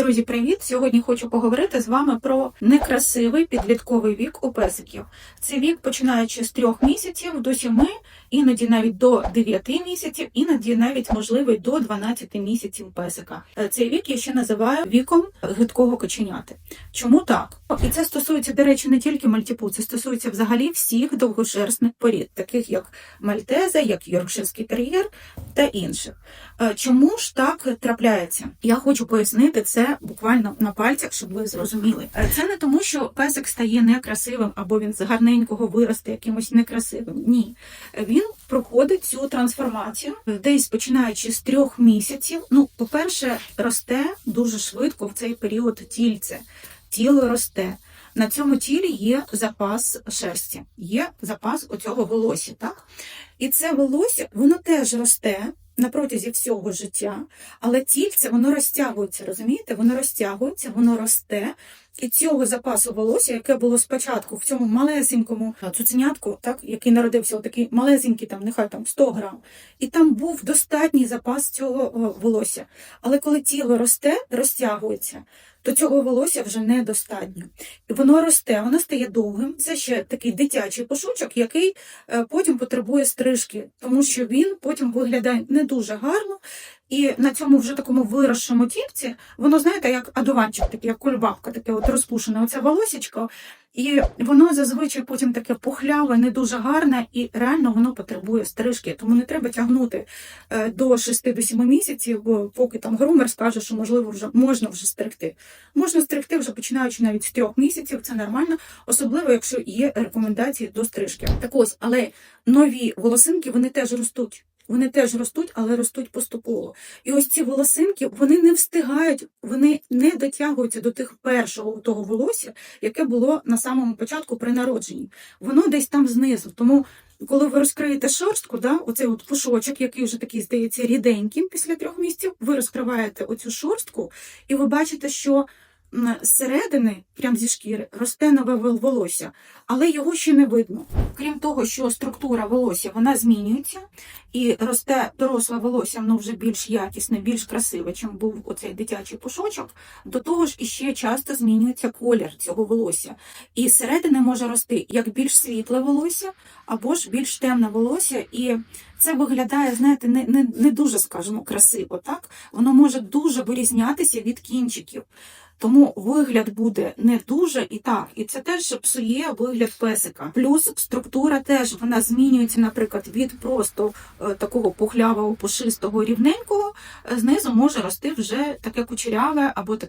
Друзі, привіт! Сьогодні хочу поговорити з вами про некрасивий підлітковий вік у песиків. Це вік починаючи з трьох місяців до сіми, іноді навіть до 9 місяців, іноді навіть можливий до 12 місяців песика. Е, Цей вік я ще називаю віком гидкого коченяти. Чому так? І це стосується, до речі, не тільки мальтіпу, це стосується взагалі всіх довгошерстних порід, таких як мальтеза, як йоркширський тер'єр та інших. Е, Чому ж так трапляється? Я хочу пояснити це буквально на пальцях, щоб ви зрозуміли. Е, Це не тому, що песик стає некрасивим або він з гарненького виросте якимось некрасивим. Ні, він проходить цю трансформацію десь починаючи з трьох місяців. Ну, по-перше, росте дуже швидко в цей період тільце. Тіло росте. На цьому тілі є запас шерсті, є запас оцього волосся, так? І це волосся, воно теж росте на протязі всього життя, але тільце воно розтягується, розумієте? Воно розтягується, воно росте. І цього запасу волосся, яке було спочатку в цьому малесенькому цуценятку, так, який народився, отакий малесенький, там, нехай там 100 грам, і там був достатній запас цього волосся. Але коли тіло росте, розтягується, то цього волосся вже недостатньо. І воно росте, воно стає довгим. Це ще такий дитячий пошучок, який е, потім потребує стрижки, тому що він потім виглядає не дуже гарно. І на цьому вже такому виросшому тільці, воно, знаєте, як адуванчик, такий, як кульбабка, таке от розпушене, оце волосічко. І воно зазвичай потім таке пухляве, не дуже гарне, і реально воно потребує стрижки. Тому не треба тягнути е, до 6-7 місяців, поки там грумер скаже, що можливо вже можна вже стригти. Можна стригти вже починаючи навіть з трьох місяців, це нормально, особливо якщо є рекомендації до стрижки. Так ось, але нові волосинки вони теж ростуть. Вони теж ростуть, але ростуть поступово. І ось ці волосинки вони не встигають, вони не дотягуються до тих першого того волосся, яке було на самому початку при народженні. Воно десь там знизу. Тому, коли ви розкриєте шерстку, да, оцей от пушочок, який вже такий здається ріденьким після трьох місяців, ви розкриваєте оцю шорстку, і ви бачите, що зсередини, прямо зі шкіри, росте нове волосся, але його ще не видно. Крім того, що структура волосся вона змінюється, і росте доросле волосся, воно вже більш якісне, більш красиве, чим був оцей дитячий пушочок. До того ж, іще часто змінюється колір цього волосся. І зсередини може рости як більш світле волосся, або ж більш темне волосся. І це виглядає, знаєте, не, не, не дуже, скажімо, красиво. Так? Воно може дуже вирізнятися від кінчиків. Тому вигляд буде не дуже і так, і це теж псує вигляд песика. Плюс структура теж вона змінюється, наприклад, від просто е, такого пухлявого, пушистого, рівненького, е, знизу може рости вже таке кучеряве або таке.